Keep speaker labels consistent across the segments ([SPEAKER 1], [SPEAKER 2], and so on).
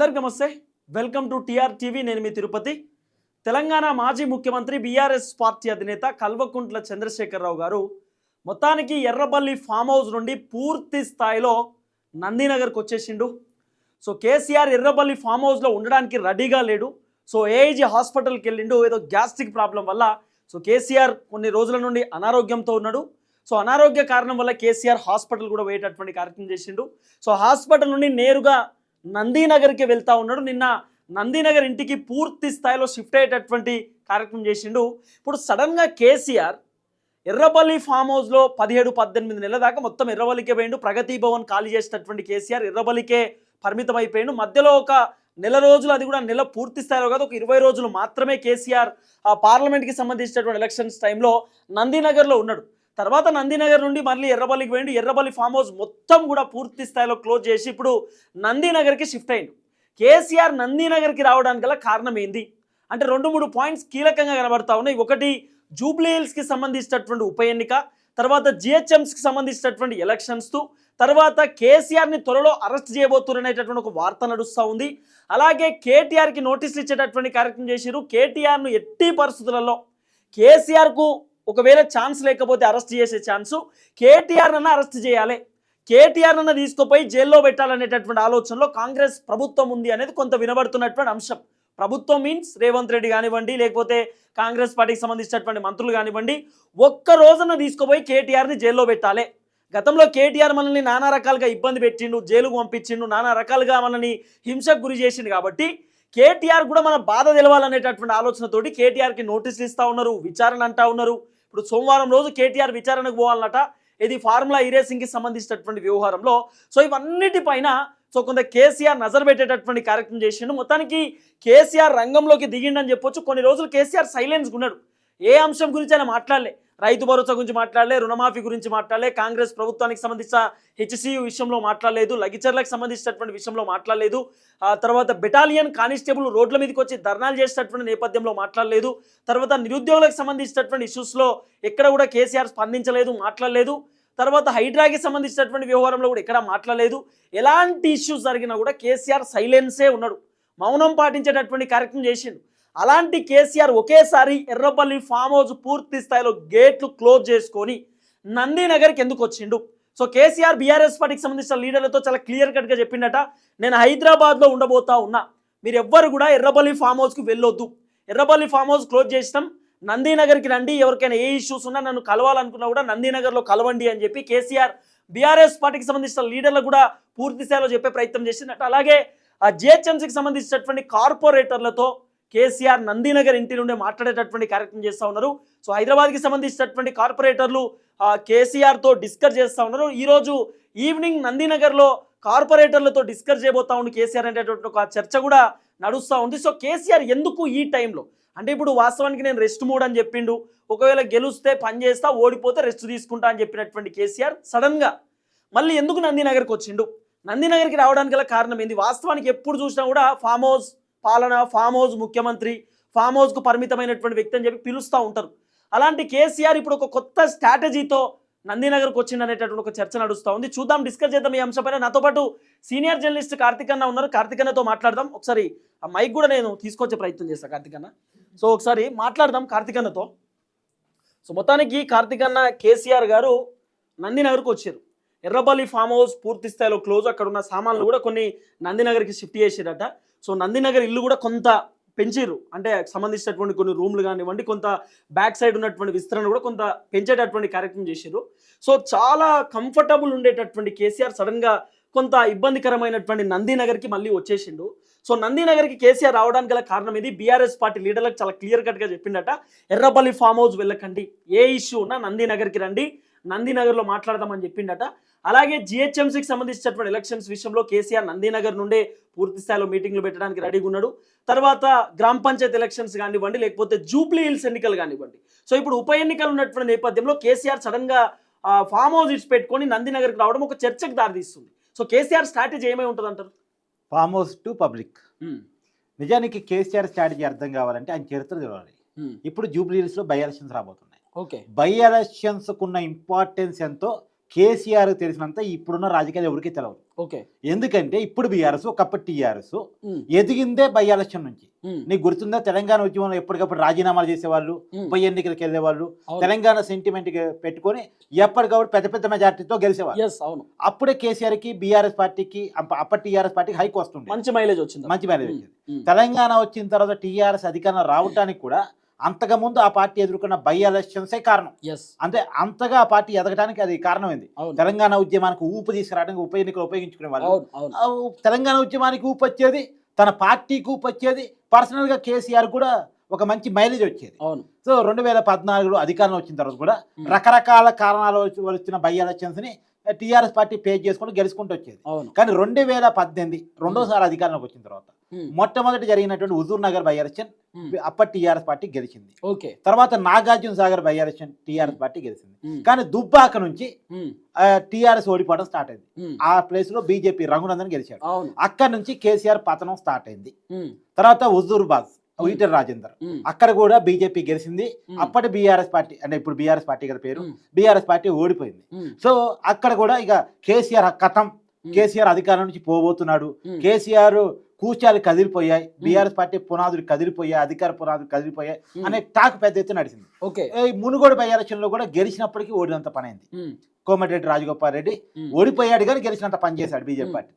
[SPEAKER 1] అందరికి నమస్తే. Welcome to TR TV. నేను మీ తిరుపతి. తెలంగాణ మాజీ ముఖ్యమంత్రి బీఆర్ఎస్ పార్టీ అధినేత కల్వకుంట్ల చంద్రశేఖరరావు గారు మొత్తానికి ఎర్రబల్లి ఫామ్ హౌస్ నుండి పూర్తి స్థాయిలో నందినగర్కి వచ్చేసిండు. సో కేసీఆర్ ఎర్రబల్లి ఫామ్ హౌస్లో ఉండడానికి రెడీగా లేడు. సో ఏఐజీ హాస్పిటల్కి వెళ్ళిండు. ఏదో గ్యాస్ట్రిక్ ప్రాబ్లం వల్ల. సో కేసీఆర్ కొన్ని రోజుల నుండి అనారోగ్యంతో ఉన్నాడు. సో అనారోగ్య కారణం వల్ల కేసీఆర్ హాస్పిటల్ కూడా పోయేటటువంటి కార్యక్రమం చేసిండు. సో హాస్పిటల్ నుండి నేరుగా నందీనగర్కి వెళ్తా ఉన్నాడు. నిన్న నందీనగర్ ఇంటికి పూర్తి స్థాయిలో షిఫ్ట్ అయ్యేటటువంటి కార్యక్రమం చేసిండు. ఇప్పుడు సడన్గా కేసీఆర్ ఎర్రబల్లి ఫామ్ హౌస్లో పదిహేడు పద్దెనిమిది నెలల దాకా మొత్తం ఎర్రబల్లికే పోయిండు. ప్రగతి భవన్ ఖాళీ చేసేటటువంటి కేసీఆర్ ఎర్రబల్లికే పరిమితం అయిపోయిండు మధ్యలో ఒక నెల రోజులు అది కూడా నెల పూర్తి స్థాయిలో కాదు ఒక ఇరవై రోజులు మాత్రమే కేసీఆర్ ఆ పార్లమెంట్కి సంబంధించినటువంటి ఎలక్షన్స్ టైంలో నందీనగర్లో ఉన్నాడు. తర్వాత నందినగర్ నుండి మళ్ళీ ఎర్రబల్లికి పోయిండు. ఎర్రబల్లి ఫామ్ హౌస్ మొత్తం కూడా పూర్తి స్థాయిలో క్లోజ్ చేసి ఇప్పుడు నందినగర్కి షిఫ్ట్ అయింది కేసీఆర్ నందినగర్కి రావడానికి గల కారణం ఏంది? అంటే రెండు మూడు పాయింట్స్ కీలకంగా కనబడతా ఉన్నాయి. ఒకటి జూబ్లీ హిల్స్కి సంబంధించినటువంటి ఉప ఎన్నిక తర్వాత జిహెచ్ఎంస్కి సంబంధించినటువంటి ఎలక్షన్స్తో తర్వాత కేసీఆర్ని త్వరలో అరెస్ట్ చేయబోతున్నటువంటి ఒక వార్త నడుస్తూ ఉంది. అలాగే కేటీఆర్కి నోటీసులు ఇచ్చేటటువంటి కార్యక్రమం చేసిరు కేటీఆర్ను ఎట్టి పరిస్థితులలో కేసీఆర్కు ఒకవేళ ఛాన్స్ లేకపోతే అరెస్ట్ చేసే ఛాన్సు కేటీఆర్నన్నా అరెస్ట్ చేయాలి. కేటీఆర్ అన్న తీసుకుపోయి జైల్లో పెట్టాలనేటటువంటి ఆలోచనలో కాంగ్రెస్ ప్రభుత్వం ఉంది అనేది కొంత వినబడుతున్నటువంటి అంశం. ప్రభుత్వం మీన్స్ రేవంత్ రెడ్డి కానివ్వండి లేకపోతే కాంగ్రెస్ పార్టీకి సంబంధించినటువంటి మంత్రులు కానివ్వండి ఒక్క రోజున తీసుకుపోయి కేటీఆర్ని జైల్లో పెట్టాలి. గతంలో కేటీఆర్ మనల్ని నానా రకాలుగా ఇబ్బంది పెట్టిండు జైలుకు పంపించిండు నానా రకాలుగా మనల్ని హింసకు గురి చేసిండు కాబట్టి కేటీఆర్ కూడా మన బాధ తెలవాలనేటటువంటి ఆలోచనతోటి కేటీఆర్కి నోటీసులు ఇస్తూ ఉన్నారు విచారణ అంటా ఉన్నారు. ఇప్పుడు సోమవారం రోజు కేటీఆర్ విచారణకు పోవాలన్నట ఇది ఫార్ములా ఇరేసింగ్కి సంబంధించినటువంటి వ్యవహారంలో. సో ఇవన్నిటిపైన సో కొంత కేసీఆర్ నజర్ పెట్టేటటువంటి కార్యక్రమం చేసిండు. మొత్తానికి కేసీఆర్ రంగంలోకి దిగిండని చెప్పొచ్చు. కొన్ని రోజులు కేసీఆర్ సైలెన్స్ ఉన్నాడు. ఏ అంశం గురించి ఆయన మాట్లాడలే. రైతు భరోసా గురించి మాట్లాడలే రుణమాఫీ గురించి మాట్లాడలే కాంగ్రెస్ ప్రభుత్వానికి సంబంధించిన హెచ్సియు విషయంలో మాట్లాడలేదు లగిచర్లకు సంబంధించినటువంటి విషయంలో మాట్లాడలేదు. ఆ తర్వాత బెటాలియన్ కానిస్టేబుల్ రోడ్ల మీదకి వచ్చి ధర్నాలు చేసేటటువంటి నేపథ్యంలో మాట్లాడలేదు. తర్వాత నిరుద్యోగులకు సంబంధించినటువంటి ఇష్యూస్లో ఎక్కడ కూడా కేసీఆర్ స్పందించలేదు మాట్లాడలేదు. తర్వాత హైడ్రాకి సంబంధించినటువంటి వ్యవహారంలో కూడా ఎక్కడ మాట్లాడలేదు. ఎలాంటి ఇష్యూస్ జరిగినా కూడా కేసీఆర్ సైలెన్సే ఉన్నాడు. మౌనం పాటించేటటువంటి కార్యక్రమం చేసిండు. అలాంటి కేసీఆర్ ఒకేసారి ఎర్రపల్లి ఫామ్ హౌస్ పూర్తి స్థాయిలో గేట్లు క్లోజ్ చేసుకొని నందినగర్కి ఎందుకు వచ్చిండు? సో కేసీఆర్ బీఆర్ఎస్ పార్టీకి సంబంధించిన లీడర్లతో చాలా క్లియర్ కట్గా చెప్పిండట. నేను హైదరాబాద్లో ఉండబోతా ఉన్నా. మీరు ఎవ్వరు కూడా ఎర్రపల్లి ఫామ్ హౌస్కి వెళ్ళొద్దు. ఎర్రపల్లి ఫామ్ హౌస్ క్లోజ్ చేసినాం. నందీనగర్కి రండి. ఎవరికైనా ఏ ఇష్యూస్ ఉన్నా నన్ను కలవాలనుకున్నా కూడా నందీనగర్లో కలవండి అని చెప్పి కేసీఆర్ బీఆర్ఎస్ పార్టీకి సంబంధించిన లీడర్లు కూడా పూర్తి స్థాయిలో చెప్పే ప్రయత్నం చేసిందట అలాగే ఆ జిహెచ్ఎంసీకి సంబంధించినటువంటి కార్పొరేటర్లతో కేసీఆర్ నందీనగర్ ఇంటి నుండి మాట్లాడేటటువంటి కార్యక్రమం చేస్తూ ఉన్నారు. సో హైదరాబాద్కి సంబంధించినటువంటి కార్పొరేటర్లు కేసీఆర్తో డిస్కస్ చేస్తూ ఉన్నారు. ఈరోజు ఈవినింగ్ నందీనగర్లో కార్పొరేటర్లతో డిస్కస్ చేయబోతా ఉంది కేసీఆర్ అనేటటువంటి ఒక చర్చ కూడా నడుస్తూ ఉంది. సో కేసీఆర్ ఎందుకు ఈ టైంలో? అంటే ఇప్పుడు వాస్తవానికి నేను రెస్ట్ మూడ్ అని చెప్పిండు. ఒకవేళ గెలుస్తే పని చేస్తా ఓడిపోతే రెస్ట్ తీసుకుంటా అని చెప్పినటువంటి కేసీఆర్ సడన్గా మళ్ళీ ఎందుకు నందీనగర్కి వచ్చిండు? నందీనగర్కి రావడానికి గల కారణం ఏంది? వాస్తవానికి ఎప్పుడు చూసినా కూడా ఫామ్ హౌస్ పాలన ఫామ్ హౌస్ ముఖ్యమంత్రి ఫామ్ హౌస్కు పరిమితమైనటువంటి వ్యక్తి అని చెప్పి పిలుస్తూ ఉంటారు. అలాంటి కేసీఆర్ ఇప్పుడు ఒక కొత్త స్ట్రాటజీతో నందినగర్కు వచ్చింది అనేటటువంటి ఒక చర్చ నడుస్తూ ఉంది. చూద్దాం డిస్కస్ చేద్దాం ఈ అంశంపైన నాతో పాటు సీనియర్ జర్నలిస్ట్ కార్తిక్ అన్న ఉన్నారు. కార్తిక్ అన్నతో మాట్లాడదాం. ఒకసారి ఆ మైక్ కూడా నేను తీసుకొచ్చే ప్రయత్నం చేస్తాను కార్తిక్ అన్న. సో ఒకసారి మాట్లాడదాం కార్తిక్ అన్నతో. సో మొత్తానికి కార్తిక్ అన్న కేసీఆర్ గారు నందినగర్కి వచ్చారు. ఎర్రబల్లి ఫామ్ హౌస్ పూర్తి స్థాయిలో క్లోజ్ అక్కడ ఉన్న సామాన్లు కూడా కొన్ని నందినగర్కి షిఫ్ట్ చేసిరట. సో నందినగర్ ఇల్లు కూడా కొంత పెంచిర్రు. అంటే సంబంధించినటువంటి కొన్ని రూమ్లు కానివ్వండి కొంత బ్యాక్ సైడ్ ఉన్నటువంటి విస్తరణ కూడా కొంత పెంచేటటువంటి కార్యక్రమం చేశారు సో చాలా కంఫర్టబుల్ ఉండేటటువంటి కేసీఆర్ సడన్గా కొంత ఇబ్బందికరమైనటువంటి నందినగర్కి మళ్ళీ వచ్చేసిండు. సో నందినగర్కి కేసీఆర్ రావడానికి గల కారణం ఇది బీఆర్ఎస్ పార్టీ లీడర్లకు చాలా క్లియర్ కట్గా చెప్పిండట ఎర్రబల్లి ఫామ్ హౌస్ వెళ్ళకండి ఏ ఇష్యూ ఉన్నా నందినగర్కి రండి నందినగర్లో మాట్లాడదామని చెప్పిండట. అలాగే జిహెచ్ఎంసీకి సంబంధించినటువంటి ఎలక్షన్స్ విషయంలో కేసీఆర్ నందినగర్ నుండే పూర్తి స్థాయిలో మీటింగ్లు పెట్టడానికి రెడీగా ఉన్నాడు తర్వాత గ్రామ పంచాయత్ ఎలక్షన్స్ కానివ్వండి లేకపోతే జూబ్లీ హిల్స్ ఎన్నికలు కానివ్వండి. సో ఇప్పుడు ఉప ఎన్నికలు ఉన్నటువంటి నేపథ్యంలో కేసీఆర్ సడన్గా ఫామ్ హౌస్ ఇచ్చి పెట్టుకొని నందినగర్కి రావడం ఒక చర్చకు దారితీస్తుంది. సో కేసీఆర్ స్ట్రాటజీ ఏమై ఉంటుంది అంటారు
[SPEAKER 2] ఫామ్ హౌస్ టు పబ్లిక్ నిజానికి కేసీఆర్ స్ట్రాటజీ అర్థం కావాలంటే ఆయన చరిత్ర తెలవాలి. ఇప్పుడు జూబ్లీ హిల్స్లో బై ఎలక్షన్స్ రాబోతున్నాయి.
[SPEAKER 1] ఓకే
[SPEAKER 2] బై ఎలక్షన్స్కు ఉన్న ఇంపార్టెన్స్ ఎంతో కేసీఆర్ తెలిసినంత ఇప్పుడున్న రాజకీయాలు ఎవరికి తెలియదు
[SPEAKER 1] ఓకే.
[SPEAKER 2] ఎందుకంటే ఇప్పుడు బీఆర్ఎస్ ఒకప్పుడు టీఆర్ఎస్. ఎదిగిందే బై ఎలక్షన్ నుంచి. నీకు గుర్తుందా తెలంగాణ ఉద్యమంలో ఎప్పటికప్పుడు రాజీనామాలు చేసేవాళ్ళు ఉప ఎన్నికలకు వెళ్ళేవాళ్ళు. తెలంగాణ సెంటిమెంట్ పెట్టుకొని ఎప్పటికప్పుడు పెద్ద పెద్ద మెజార్టీతో గెలిచేవాళ్ళు.
[SPEAKER 1] అవును.
[SPEAKER 2] అప్పుడే కేసీఆర్కి బీఆర్ఎస్ పార్టీకి అప్ప- అప్పటి టీఆర్ఎస్ పార్టీకి హైక్ వస్తుంది
[SPEAKER 1] మంచి మైలేజ్ వచ్చింది
[SPEAKER 2] మంచి మైలేజ్ వచ్చింది. తెలంగాణ వచ్చిన తర్వాత టీఆర్ఎస్ అధికారంలో రావడానికి కూడా అంతకుముందు ఆ పార్టీ ఎదుర్కొన్న బై ఎలక్షన్సే కారణం. అంటే అంతగా ఆ పార్టీ ఎదగడానికి అది కారణమైంది. తెలంగాణ ఉద్యమానికి ఊపు తీసుకురావడానికి ఉప ఎన్నికలు ఉపయోగించుకునే వాళ్ళు. తెలంగాణ ఉద్యమానికి ఊపు వచ్చేది తన పార్టీకి ఊపు వచ్చేది పర్సనల్గా కేసీఆర్ కూడా ఒక మంచి మైలేజ్ వచ్చేది.
[SPEAKER 1] అవును.
[SPEAKER 2] సో రెండు వేల పద్నాలుగులో అధికారంలో వచ్చిన తర్వాత కూడా. రకరకాల కారణాలు వచ్చి వచ్చిన బై ఎలక్షన్స్ని టీఆర్ఎస్ పార్టీ పే చేసుకుంటూ గెలుచుకుంటూ వచ్చేది. కానీ రెండు వేల పద్దెనిమిది రెండోసారి అధికారంలోకి వచ్చిన తర్వాత
[SPEAKER 1] ఉమ్,
[SPEAKER 2] మొట్టమొదటి జరిగినటువంటి Huzur Nagar by election
[SPEAKER 1] um.
[SPEAKER 2] అప్పటి టీఆర్ఎస్ పార్టీ గెలిచింది.
[SPEAKER 1] ఓకే.
[SPEAKER 2] తర్వాత Nagarjuna Sagar by election TRS party గెలిచింది. కానీ దుబ్బాక నుంచి టీఆర్ఎస్ ఓడిపోవడం స్టార్ట్ అయింది. ఆ ప్లేస్లో బీజేపీ రఘునందన్ గెలిచాడు. అక్కడ నుంచి కేసీఆర్ పతనం స్టార్ట్ అయింది. తర్వాత హుజూర్బాద్ ఈటెల రాజేందర్. అక్కడ కూడా బీజేపీ గెలిచింది. అప్పటి బీఆర్ఎస్ పార్టీ అంటే ఇప్పుడు బీఆర్ఎస్ పార్టీ కదా పేరు బీఆర్ఎస్ పార్టీ ఓడిపోయింది. సో అక్కడ కూడా ఇక కేసీఆర్ కథం కేసీఆర్ అధికారం నుంచి పోబోతున్నాడు. కేసీఆర్ కూచాలు కదిలిపోయాయి. బీఆర్ఎస్ పార్టీ పునాదులు కదిలిపోయాయి అధికార పునాదులు కదిలిపోయాయి. అనే టాక్ పెద్ద ఎత్తున నడిచింది.
[SPEAKER 1] ఓకే.
[SPEAKER 2] ఈ మునుగోడు బై ఎలక్షన్లో కూడా గెలిచినప్పటికీ ఓడినంత పని అయింది కోమటిరెడ్డి రాజగోపాల్ రెడ్డి ఓడిపోయాడు కానీ గెలిచినంత పని చేశాడు బీజేపీ పార్టీ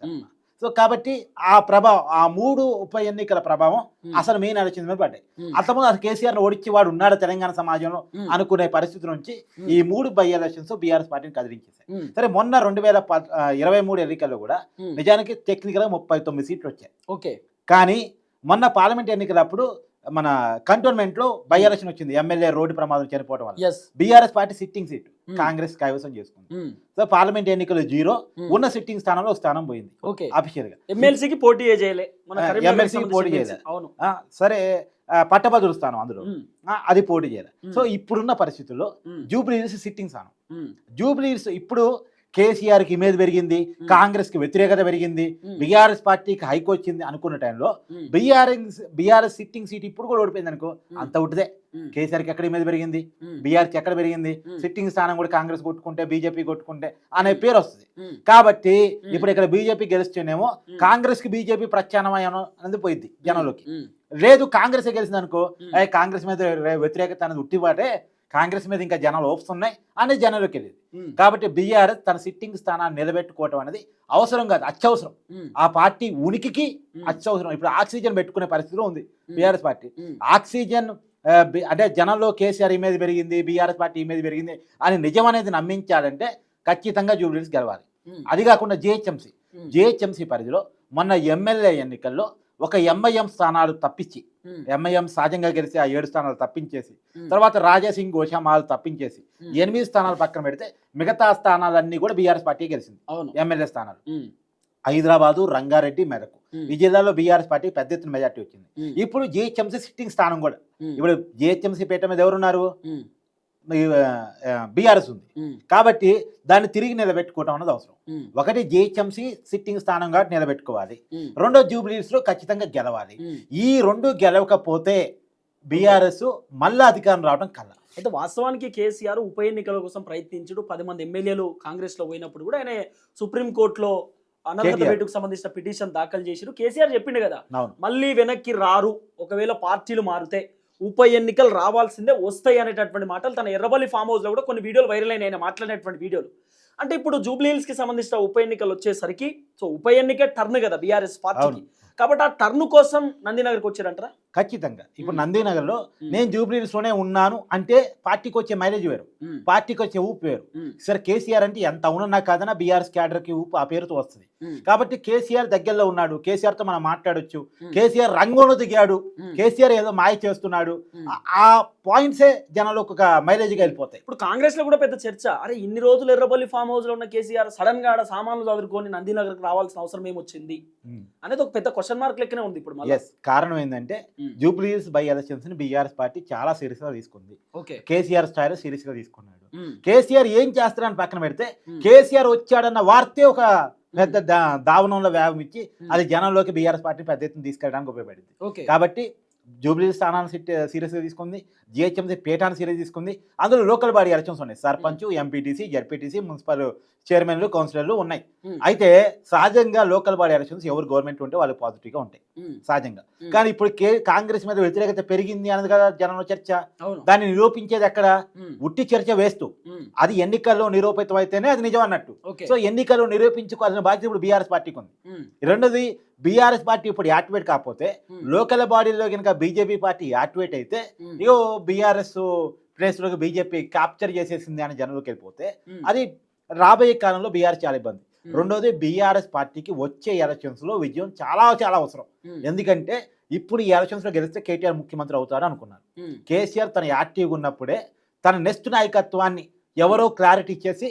[SPEAKER 2] సో కాబట్టి ఆ ప్రభావం ఆ మూడు ఉప ఎన్నికల ప్రభావం అసలు మెయిన్ ఎలక్షన్ మీద పడ్డాయి. అంతకుముందు అసలు కేసీఆర్ ఓడించి వాడు ఉన్నాడు తెలంగాణ సమాజంలో అనుకునే పరిస్థితి నుంచి ఈ మూడు బై ఎలక్షన్స్ బీఆర్ఎస్ పార్టీని కదిలించేశాయి.
[SPEAKER 1] ఉమ్,
[SPEAKER 2] సరే మొన్న రెండు వేల ఇరవై మూడు ఎన్నికల్లో కూడా నిజానికి టెక్నికల్గా ముప్పై తొమ్మిది సీట్లు వచ్చాయి.
[SPEAKER 1] ఓకే.
[SPEAKER 2] కానీ మొన్న పార్లమెంట్ ఎన్నికలప్పుడు మన కంటోన్మెంట్లో బై ఎలక్షన్ వచ్చింది. ఎమ్మెల్యే రోడ్డు ప్రమాదం చనిపోవడం వల్ల.
[SPEAKER 1] Yes
[SPEAKER 2] BRS party sitting seat Congress కైవసం చేసుకుంది. సో పార్లమెంట్ ఎన్నికలు జీరో ఉన్న సిట్టింగ్ స్థానంలో ఒక స్థానం పోయింది.
[SPEAKER 1] ఓకే.
[SPEAKER 2] అఫీషియల్గా
[SPEAKER 1] ఎమ్మెల్సీకి పోటీ చేయలే. మన
[SPEAKER 2] ఆ,
[SPEAKER 1] కరీంనగర్కి
[SPEAKER 2] MLC కి
[SPEAKER 1] సంబంధించి
[SPEAKER 2] పోటీ. చేయలే. సరే పట్టభద్రుల స్థానం అందులో. అది పోటీ చేయాలి. సో ఇప్పుడున్న పరిస్థితుల్లో జూబ్లీ హిల్స్ సిట్టింగ్ స్థానం. జూబ్లీ హిల్స్ ఇప్పుడు కేసీఆర్కి ఇమేజ్ పెరిగింది కాంగ్రెస్కి వ్యతిరేకత పెరిగింది బీఆర్ఎస్ పార్టీకి హైక్ వచ్చింది అనుకున్న టైంలో బీఆర్ఎస్ బీఆర్ఎస్ సిట్టింగ్ సీట్ ఇప్పుడు కూడా ఓడిపోయింది అనుకో అంత ఒకటిదే
[SPEAKER 1] ఉమ్,
[SPEAKER 2] కేసీఆర్కి ఎక్కడ ఇమేజ్ పెరిగింది? బీఆర్కి ఎక్కడ పెరిగింది? సిట్టింగ్ స్థానం కూడా కాంగ్రెస్ కొట్టుకుంటే బీజేపీ కొట్టుకుంటే అనే పేరు వస్తుంది. కాబట్టి. ఇప్పుడు ఇక్కడ బీజేపీ గెలిస్తేనేమో
[SPEAKER 1] ఉమ్,
[SPEAKER 2] కాంగ్రెస్కి బీజేపీ ప్రత్యామ్నాయం అనేది పోయింది జనంలోకి. లేదు కాంగ్రెస్ గెలిచింది అనుకో
[SPEAKER 1] ఉమ్,
[SPEAKER 2] "ఏయ్, కాంగ్రెస్ మీద వ్యతిరేకత అనేది ఉట్టిబాటే కాంగ్రెస్ మీద ఇంకా జనాలు ఓపుస్తున్నాయి అనేది జనంలోకి వెళ్ళింది. కాబట్టి బీఆర్ఎస్ తన సిట్టింగ్ స్థానాన్ని నిలబెట్టుకోవటం అనేది అవసరం కాదు అత్యవసరం. ఆ పార్టీ ఉనికికి అత్యవసరం. ఇప్పుడు ఆక్సిజన్ పెట్టుకునే పరిస్థితిలో ఉంది బీఆర్ఎస్ పార్టీ. ఆక్సిజన్ అంటే జనంలో కేసీఆర్ ఇమేజ్ పెరిగింది బీఆర్ఎస్ పార్టీ ఇమేజ్ పెరిగింది అని నిజం అనేది నమ్మించాలంటే ఖచ్చితంగా జూబ్లీస్ గెలవాలి. అది కాకుండా జిహెచ్ఎంసీ. జిహెచ్ఎంసీ పరిధిలో మొన్న ఎమ్మెల్యే ఎన్నికల్లో ఒక ఎంఐఎం స్థానాలు తప్పించి ఎంఐఎం సహజంగా గెలిచి ఆ ఏడు స్థానాలు తప్పించేసి తర్వాత రాజాసింగ్ గోషామాలు తప్పించేసి ఎనిమిది స్థానాలు పక్కన పెడితే మిగతా స్థానాలన్నీ కూడా బీఆర్ఎస్ పార్టీ గెలిచింది. ఎమ్మెల్యే స్థానాలు. హైదరాబాదు రంగారెడ్డి మెదక్ ఈ జిల్లాలో బీఆర్ఎస్ పార్టీ పెద్ద ఎత్తున మెజార్టీ వచ్చింది. ఇప్పుడు జిహెచ్ఎంసీ సిట్టింగ్ స్థానం కూడా. ఇప్పుడు జిహెచ్ఎంసీ పీఠ మీద ఎవరున్నారు? బీఆర్ఎస్ ఉంది. కాబట్టి దాన్ని తిరిగి నిలబెట్టుకోవటం అన్నది అవసరం. ఒకటి జిహెచ్ఎంసీ సిట్టింగ్ స్థానం కాబట్టి నిలబెట్టుకోవాలి రెండో జూబ్లీస్లో ఖచ్చితంగా గెలవాలి. ఈ రెండు గెలవకపోతే బీఆర్ఎస్ మళ్ళా అధికారం రావడం కల
[SPEAKER 1] అయితే వాస్తవానికి కేసీఆర్ ఉప ఎన్నికల కోసం ప్రయత్నించుడు. పది మంది ఎమ్మెల్యేలు కాంగ్రెస్లో పోయినప్పుడు కూడా ఆయన సుప్రీం కోర్టులో. వేటుకు సంబంధించిన పిటిషన్ దాఖలు చేసిరు కేసీఆర్ చెప్పిండు కదా మళ్ళీ వెనక్కి రారు. ఒకవేళ పార్టీలు మారితే ఉప ఎన్నికలు రావాల్సిందే వస్తాయి అనేటటువంటి మాటలు తన ఎర్రబల్లి ఫామ్ హౌస్లో కూడా కొన్ని వీడియోలు వైరల్ అయినాయి ఆయన మాట్లాడినటువంటి వీడియోలు. అంటే ఇప్పుడు జూబ్లీ హిల్స్కి సంబంధించిన ఉప ఎన్నికలు వచ్చేసరికి సో ఉప ఎన్నికే టర్న్ కదా బీఆర్ఎస్ పార్టీకి. కాబట్టి ఆ టర్న్ కోసం నందినగర్కి వచ్చారంటారా?
[SPEAKER 2] ఖచ్చితంగా. ఇప్పుడు. నందీనగర్లో నేను జూబ్లీస్లోనే ఉన్నాను అంటే పార్టీకి వచ్చే మైలేజ్ వేరు. పార్టీకి వచ్చే ఊపు వేరు. సరే కేసీఆర్ అంటే ఎంత అవునన్నా కాదన్నా బీఆర్ఎస్ క్యాడర్కి ఊపు ఆ పేరుతో వస్తుంది. కాబట్టి కేసీఆర్ దగ్గరలో ఉన్నాడు. కేసీఆర్తో మనం మాట్లాడొచ్చు. కేసీఆర్ రంగంలో దిగాడు. కేసీఆర్ ఏదో మాయ చేస్తున్నాడు. ఆ- పాయింట్సే జనాలకు ఒక మైలేజ్గా వెళ్ళిపోతాయి.
[SPEAKER 1] ఇప్పుడు కాంగ్రెస్లో కూడా పెద్ద చర్చ. అరే ఇన్ని రోజులు ఎర్రబల్లి ఫామ్ హౌస్లో ఉన్న కేసీఆర్ సడన్గా ఆడ సామాన్లు చదువుకొని నందినగర్కి రావాల్సిన అవసరం ఏమొచ్చింది? అనేది ఒక పెద్ద క్వశ్చన్ మార్క్ లెక్కనే ఉంది ఇప్పుడు
[SPEAKER 2] కారణం ఏంటంటే జూబ్లీస్ బై ఎలక్షన్స్ని బీఆర్ఎస్ పార్టీ చాలా సీరియస్గా తీసుకుంది కేసీఆర్ స్థాయిలో సీరియస్గా తీసుకున్నాడు కేసీఆర్ ఏం చేస్తాడని పక్కన పెడితే
[SPEAKER 1] ఉమ్.
[SPEAKER 2] కేసీఆర్ వచ్చాడన్న వార్తే ఒక పెద్ద దావనంలో వేగం ఇచ్చి అది జనంలోకి బీఆర్ఎస్ పార్టీ పెద్ద ఎత్తున తీసుకెళ్ళడానికి ఉపయోగపడింది. కాబట్టి జూబ్లీ స్థానాన్ని సీరియస్గా తీసుకుంది. జిహెచ్ఎంసీ పేటాన్ని సీరియస్ తీసుకుంది. అందులో లోకల్ బాడీ ఎలక్షన్స్ ఉన్నాయి. సర్పంచ్ ఎంపీటీసీ జడ్పీటీసీ మున్సిపల్ చైర్మన్లు కౌన్సిలర్లు ఉన్నాయి.
[SPEAKER 1] ఉమ్,
[SPEAKER 2] అయితే సహజంగా లోకల్ బాడీ ఎలక్షన్స్ ఎవరు గవర్నమెంట్ ఉంటే వాళ్ళు పాజిటివ్గా ఉంటాయి.
[SPEAKER 1] ఉమ్,
[SPEAKER 2] సహజంగా. కానీ ఇప్పుడు కాంగ్రెస్ మీద వ్యతిరేకత పెరిగింది అన్నది కదా జనంలో చర్చ. దాన్ని నిరూపించేది ఎక్కడ? ఉట్టి చర్చ వేస్తూ. అది ఎన్నికల్లో నిరూపితం అయితేనే అది నిజం అన్నట్టు. సో ఎన్నికల్లో నిరూపించుకోవాల్సిన బాధ్యత ఇప్పుడు బీఆర్ఎస్ పార్టీకి ఉంది. రెండోది బీఆర్ఎస్ పార్టీ ఇప్పుడు యాక్టివేట్ కాకపోతే లోకల్ బాడీలో కనుక బీజేపీ పార్టీ యాక్టివేట్ అయితే ఇగో బీఆర్ఎస్ ప్లేస్లోకి బీజేపీ క్యాప్చర్ చేసేసింది అని జనంలోకి వెళ్ళిపోతే అది రాబోయే కాలంలో బీఆర్ చాలా ఇబ్బంది. రెండోది బీఆర్ఎస్ పార్టీకి వచ్చే ఎలక్షన్స్లో విజయం చాలా చాలా అవసరం. ఎందుకంటే ఇప్పుడు ఈ ఎలక్షన్స్లో గెలిస్తే కేటీఆర్ ముఖ్యమంత్రి అవుతాడు అనుకున్నారు. కేసీఆర్ తన యాక్టివ్గా ఉన్నప్పుడే తన నెక్స్ట్ నాయకత్వాన్ని ఎవరో క్లారిటీ ఇచ్చేసి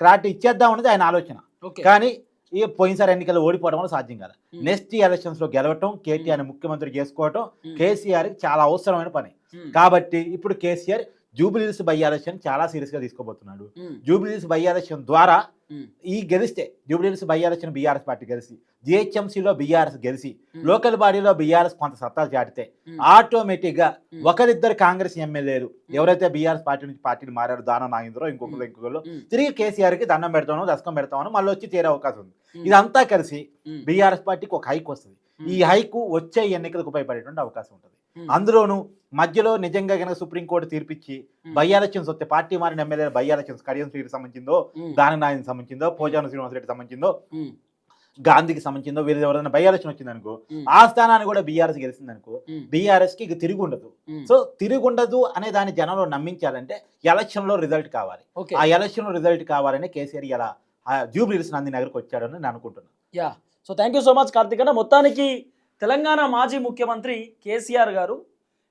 [SPEAKER 2] క్లారిటీ ఇచ్చేద్దాం అనేది ఆయన ఆలోచన. కానీ ఈ పోయినసారి ఎన్నికలు ఓడిపోవడం వల్ల సాధ్యం కాదు. నెక్స్ట్ ఎలక్షన్స్లో గెలవటం కేటీఆర్ ముఖ్యమంత్రి చేసుకోవటం కేసీఆర్ చాలా అవసరమైన పని. కాబట్టి ఇప్పుడు కేసీఆర్ జూబిలీస్ బై ఎలక్షన్ చాలా సీరియస్గా తీసుకోబోతున్నాడు జూబిలీస్ బై ఎలక్షన్ ద్వారా ఈ గెలిస్తే జూబిలీస్ బై ఎలక్షన్ బీఆర్ఎస్ పార్టీ గెలిచి జిహెచ్ఎంసీలో బీఆర్ఎస్ గెలిచి లోకల్ బాడీలో బీఆర్ఎస్ కొంత సత్తా చాటితే
[SPEAKER 1] ఆటోమేటిక్గా
[SPEAKER 2] ఒకరిద్దరు కాంగ్రెస్ ఎమ్మెల్యేలు ఎవరైతే బీఆర్ఎస్ పార్టీ నుంచి పార్టీని మారారు దానం నాగేంద్రో ఇంకొకరు ఇంకొకరు తిరిగి కేసీఆర్కి దండం పెడతాను దశకం పెడతామని మళ్ళీ వచ్చి చేరే అవకాశం ఉంది. ఇదంతా కలిసి బీఆర్ఎస్ పార్టీకి ఒక హైక్ వస్తుంది. ఈ హైకు వచ్చే ఎన్నికలకు ఉపయోగపడేటువంటి అవకాశం ఉంటుంది. అందులోను మధ్యలో నిజంగా కనుక సుప్రీంకోర్టు తీర్పిచ్చి బై ఎలక్షన్స్ వస్తే పార్టీ మారిన ఎమ్మెల్యే బై ఎలక్షన్స్ కడియం శ్రీకి సంబంధించిందో
[SPEAKER 1] ఉమ్,
[SPEAKER 2] దాని నాయనికి సంబంధించిందో పోజాన శ్రీనివాస్ రెడ్డి సంబంధించిందో గాంధీకి సంబంధించిందో వీళ్ళు ఎవరైనా బై ఎలక్షన్ వచ్చిందనుకో ఆ స్థానాన్ని కూడా బీఆర్ఎస్ గెలిచిందనుకో బీఆర్ఎస్కి ఇక తిరిగి ఉండదు. సో తిరిగి ఉండదు అనే దాన్ని జనంలో నమ్మించాలంటే ఎలక్షన్లో రిజల్ట్ కావాలి. ఆ ఎలక్షన్లో రిజల్ట్ కావాలని కేసీఆర్ ఇలా జూబ్లీస్ నంది నగర్కి వచ్చాడని నేను అనుకుంటున్నాను.
[SPEAKER 1] Yeah. So thank you so much Karthik అన్న మొత్తానికి తెలంగాణ మాజీ ముఖ్యమంత్రి కేసీఆర్ గారు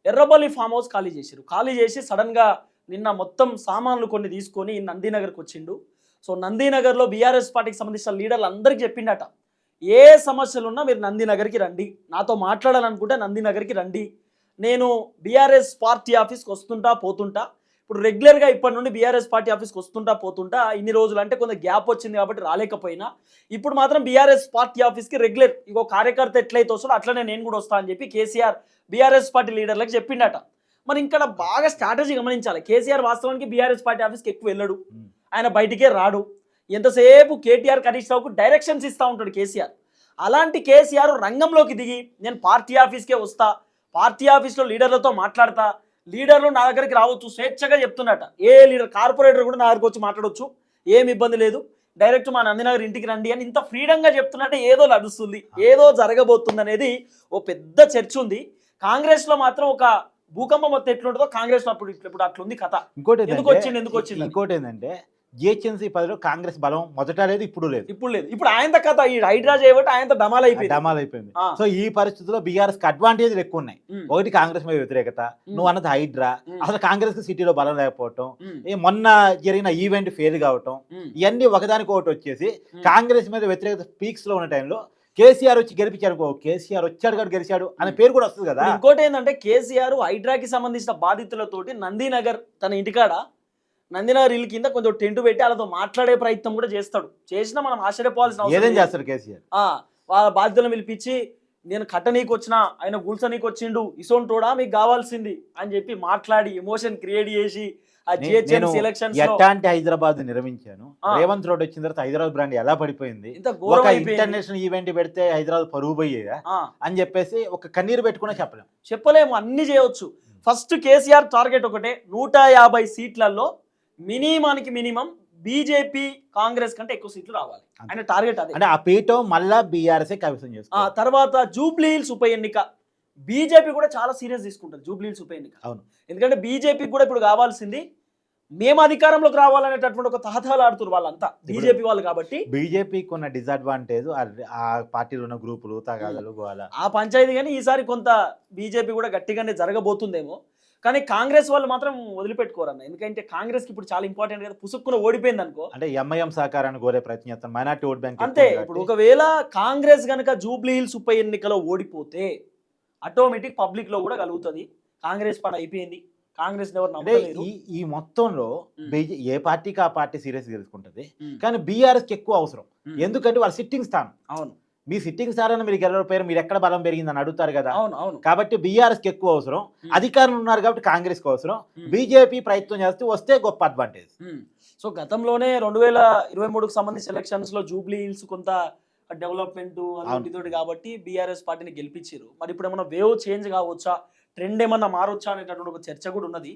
[SPEAKER 1] ఎర్రబల్లి ఫామ్ హౌస్ ఖాళీ చేశారు. ఖాళీ చేసి సడన్గా నిన్న మొత్తం సామాన్లు కొన్ని తీసుకొని నందీనగర్కి వచ్చిండు. సో నందీనగర్లో బీఆర్ఎస్ పార్టీకి సంబంధించిన లీడర్లు అందరికీ చెప్పిండట ఏ సమస్యలు ఉన్నా మీరు నందీనగర్కి రండి. నాతో మాట్లాడాలనుకుంటే నందీనగర్కి రండి. నేను బీఆర్ఎస్ పార్టీ ఆఫీస్కి వస్తుంటా పోతుంటా. ఇప్పుడు రెగ్యులర్గా ఇప్పటి నుండి బీఆర్ఎస్ పార్టీ ఆఫీస్కి వస్తుంటా పోతుంటా ఇన్ని రోజులు అంటే కొంత గ్యాప్ వచ్చింది కాబట్టి రాలేకపోయినా. ఇప్పుడు మాత్రం బీఆర్ఎస్ పార్టీ ఆఫీస్కి రెగ్యులర్ ఇంకో కార్యకర్త ఎట్లయితే వస్తాడో అట్లనే నేను కూడా వస్తా అని చెప్పి కేసీఆర్ బీఆర్ఎస్ పార్టీ లీడర్లకు చెప్పిండట. మరి ఇక్కడ బాగా స్ట్రాటజీ గమనించాలి. కేసీఆర్ వాస్తవానికి బీఆర్ఎస్ పార్టీ ఆఫీస్కి ఎక్కువ వెళ్ళడు. ఆయన బయటికే రాడు. ఎంతసేపు కేటీఆర్ హరీష్ రావుకు డైరెక్షన్స్ ఇస్తూ ఉంటాడు కేసీఆర్. అలాంటి కేసీఆర్ రంగంలోకి దిగి నేను పార్టీ ఆఫీస్కే వస్తా పార్టీ ఆఫీస్లో లీడర్లతో మాట్లాడతా లీడర్లు నా దగ్గరికి రావచ్చు స్వేచ్ఛగా చెప్తున్నట. ఏ లీడర్ కార్పొరేటర్ కూడా నా దగ్గరికి వచ్చి మాట్లాడవచ్చు ఏం ఇబ్బంది లేదు. డైరెక్ట్ మా నందినగర్ ఇంటికి రండి అని ఇంత ఫ్రీడంగా చెప్తున్నట్టే ఏదో నడుస్తుంది ఏదో జరగబోతుంది అనేది ఓ పెద్ద చర్చ ఉంది. కాంగ్రెస్లో మాత్రం ఒక భూకంపం మొత్తం ఎట్లుంటుందో కాంగ్రెస్లో అప్పుడు ఇప్పుడు అట్లుంది కథ.
[SPEAKER 2] ఇంకోటి
[SPEAKER 1] ఎందుకు వచ్చింది, ఎందుకు వచ్చింది?
[SPEAKER 2] ఇంకోటి ఏంటంటే జిహెచ్ఎంసీ పదిలో కాంగ్రెస్ బలం మొదట లేదు ఇప్పుడు లేదు.
[SPEAKER 1] ఇప్పుడు లేదు. ఇప్పుడు ఆయనతో కథ ఈ హైడ్రా చేయబట్టి ఆయనతో డమాల్ అయిపోయింది
[SPEAKER 2] డమాల్ అయిపోయింది సో ఈ పరిస్థితుల్లో బీఆర్ఎస్కి అడ్వాంటేజ్లు ఎక్కువ ఉన్నాయి ఒకటి కాంగ్రెస్ మీద వ్యతిరేకత నువ్వు అన్నది హైడ్రా. అసలు కాంగ్రెస్కి సిటీలో బలం లేకపోవటం మొన్న జరిగిన ఈవెంట్ ఫెయిల్ కావటం ఇవన్నీ ఒకదానికి ఒకటి వచ్చేసి. కాంగ్రెస్ మీద వ్యతిరేకత పీక్స్లో ఉన్న టైంలో కేసీఆర్ వచ్చి గెలిపించారు కేసీఆర్ వచ్చాడు కాబట్టి గెలిచాడు అనే పేరు కూడా వస్తుంది కదా.
[SPEAKER 1] ఇంకోటి ఏంటంటే కేసీఆర్ హైడ్రాకి సంబంధించిన బాధితులతోటి నందీనగర్ తన ఇంటికాడ నందీనగర్ ఇల్లు కింద కొంచెం టెంట్ పెట్టి వాళ్ళతో మాట్లాడే ప్రయత్నం కూడా చేస్తాడు. చేసినా మనం ఆశ్చర్యపోవాల్సిన అవసరం.
[SPEAKER 2] చేస్తారు కేసీఆర్?
[SPEAKER 1] ఆ, వాళ్ళ బాధ్యతలను పిలిపించి నేను కట్టనీకి వచ్చిన ఆయన గుల్సనీకి వచ్చిండు ఇసోంటోడా మీకు కావాల్సింది అని చెప్పి మాట్లాడి ఎమోషన్ క్రియేట్ చేసి
[SPEAKER 2] ఎట్లాంటి హైదరాబాద్ నిర్మించాను. రేవంత్ రోడ్ వచ్చిన తర్వాత హైదరాబాద్ బ్రాండ్ ఎలా పడిపోయింది? ఒక ఇంటర్నేషనల్ ఈవెంట్ పెడితే హైదరాబాద్ పరువు పోయేదా? అని చెప్పేసి ఒక కన్నీరు పెట్టుకునే చెప్పలేం.
[SPEAKER 1] చెప్పలేము అన్ని చేయవచ్చు ఫస్ట్ కేసీఆర్ టార్గెట్ ఒకటే నూట యాభై సీట్లలో మినిమానికి మినిమం బీజేపీ కాంగ్రెస్ కంటే ఎక్కువ సీట్లు రావాలి. ఆయన టార్గెట్ అదే.
[SPEAKER 2] అంటే ఆ పీఠం మళ్ళా బీఆర్ఎస్ కైవసం
[SPEAKER 1] ఆ
[SPEAKER 2] చేసుకో
[SPEAKER 1] తర్వాత జూబ్లీ హిల్స్ ఉప ఎన్నిక. బీజేపీ కూడా చాలా సీరియస్ తీసుకుంటారు జూబ్లీ హిల్స్ ఉప ఎన్నిక.
[SPEAKER 2] అవును.
[SPEAKER 1] ఎందుకంటే బీజేపీకి కూడా ఇప్పుడు కావాల్సింది మేము అధికారంలోకి రావాలనేటటువంటి ఒక తహతహలు ఆడుతున్నారు వాళ్ళంతా. బీజేపీ వాళ్ళు కాబట్టి
[SPEAKER 2] బీజేపీకి ఉన్న డిసడ్వాంటేజ్ ఆ పార్టీలో ఉన్న గ్రూపులు తగాదాలు
[SPEAKER 1] ఆ పంచాయతీ కానీ ఈసారి కొంత బీజేపీ కూడా గట్టిగానే జరగబోతుందేమో. కానీ కాంగ్రెస్ వాళ్ళు మాత్రం వదిలిపెట్టుకోరన్న. ఎందుకంటే కాంగ్రెస్కి ఇప్పుడు చాలా ఇంపార్టెంట్ కదా పుసుక్కున ఓడిపోయింది అనుకో.
[SPEAKER 2] అంటే ఎంఐఎం సహకారాన్ని కోరే ప్రయత్నం చేస్తాం మైనార్టీ ఓట్ బ్యాంక్
[SPEAKER 1] అంతే ఇప్పుడు ఒకవేళ కాంగ్రెస్ గనక జూబ్లీ హిల్స్ ఉప ఎన్నికలో ఓడిపోతే ఆటోమేటిక్ పబ్లిక్లో కూడా కలుగుతుంది. కాంగ్రెస్ పని అయిపోయింది. కాంగ్రెస్
[SPEAKER 2] ఈ ఈ మొత్తంలో ఏ పార్టీకి ఆ పార్టీ సీరియస్ తెలుసుకుంటది.
[SPEAKER 1] ఉమ్,
[SPEAKER 2] కానీ బీఆర్ఎస్కి ఎక్కువ అవసరం. ఎందుకంటే వాళ్ళ సిట్టింగ్ స్థానం.
[SPEAKER 1] అవును.
[SPEAKER 2] మీ సిట్టింగ్ సార్ అని మీరు గెలవకపోయారు మీరు ఎక్కడ బలం పెరిగిందని అడుగుతారు కదా.
[SPEAKER 1] అవును అవును.
[SPEAKER 2] కాబట్టి బీఆర్ఎస్కి ఎక్కువ అవసరం. అధికారులు ఉన్నారు కాబట్టి కాంగ్రెస్కి అవసరం. బీజేపీ ప్రయత్నం చేస్తే వస్తే గొప్ప అడ్వాంటేజ్.
[SPEAKER 1] సో గతంలోనే రెండు వేల ఇరవై మూడుకు సంబంధించి ఎలక్షన్స్లో జూబ్లీ హిల్స్ కొంత డెవలప్మెంట్ అదొకటి కాబట్టి బీఆర్ఎస్ పార్టీని గెలిపించారు. మరి ఇప్పుడు ఏమన్నా వేవ్ చేంజ్ కావచ్చా? ట్రెండ్ ఏమన్నా మారొచ్చా అనేటటువంటి ఒక చర్చ కూడా ఉన్నది.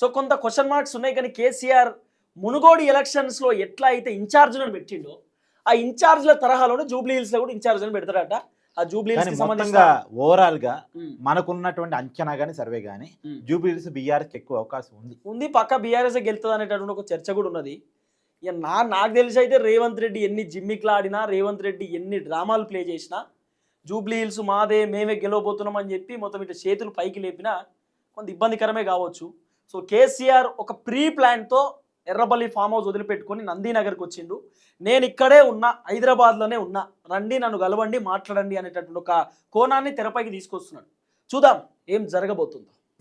[SPEAKER 1] సో కొంత క్వశ్చన్ మార్క్స్ ఉన్నాయి. కానీ కేసీఆర్ మునుగోడు ఎలక్షన్స్లో ఎట్లా అయితే ఇన్ఛార్జ్లను పెట్టిండో ఆ ఇన్ఛార్జ్ల తరహాలోనే జూబ్లీ హిల్స్లో కూడా ఇన్ఛార్జ్లను పెడతారట ఆ జూబ్లీ హిల్స్ ఓవరాల్గా.
[SPEAKER 2] మనకున్నటువంటి అంచనా గానీ సర్వే గానీ
[SPEAKER 1] మ్మ్.
[SPEAKER 2] జూబ్లీస్ బీఆర్ఎస్ ఎక్కువ అవకాశం ఉంది
[SPEAKER 1] ఉంది పక్క బీఆర్ఎస్ గెలుతుంది అనేటటువంటి ఒక చర్చ కూడా ఉన్నది ఇక నా నాకు తెలిసి అయితే రేవంత్ రెడ్డి ఎన్ని జిమ్మిక్లు ఆడినా రేవంత్ రెడ్డి ఎన్ని డ్రామాలు ప్లే చేసినా జూబ్లీ హిల్స్ మాదే మేమే గెలవబోతున్నాం అని చెప్పి మొత్తం ఇట్లా చేతులు పైకి లేపినా కొంత ఇబ్బందికరమే కావచ్చు సో కేసీఆర్ ఒక ప్రీ ప్లాన్తో ఎర్రబల్లి ఫామ్ హౌస్ వదిలిపెట్టుకొని నందీనగర్కి వచ్చిండు. నేను ఇక్కడే ఉన్నా హైదరాబాద్లోనే ఉన్నా. రండి నన్ను కలవండి మాట్లాడండి అనేటటువంటి ఒక కోణాన్ని తెరపైకి తీసుకొస్తున్నాడు. చూద్దాం ఏం జరగబోతుందో.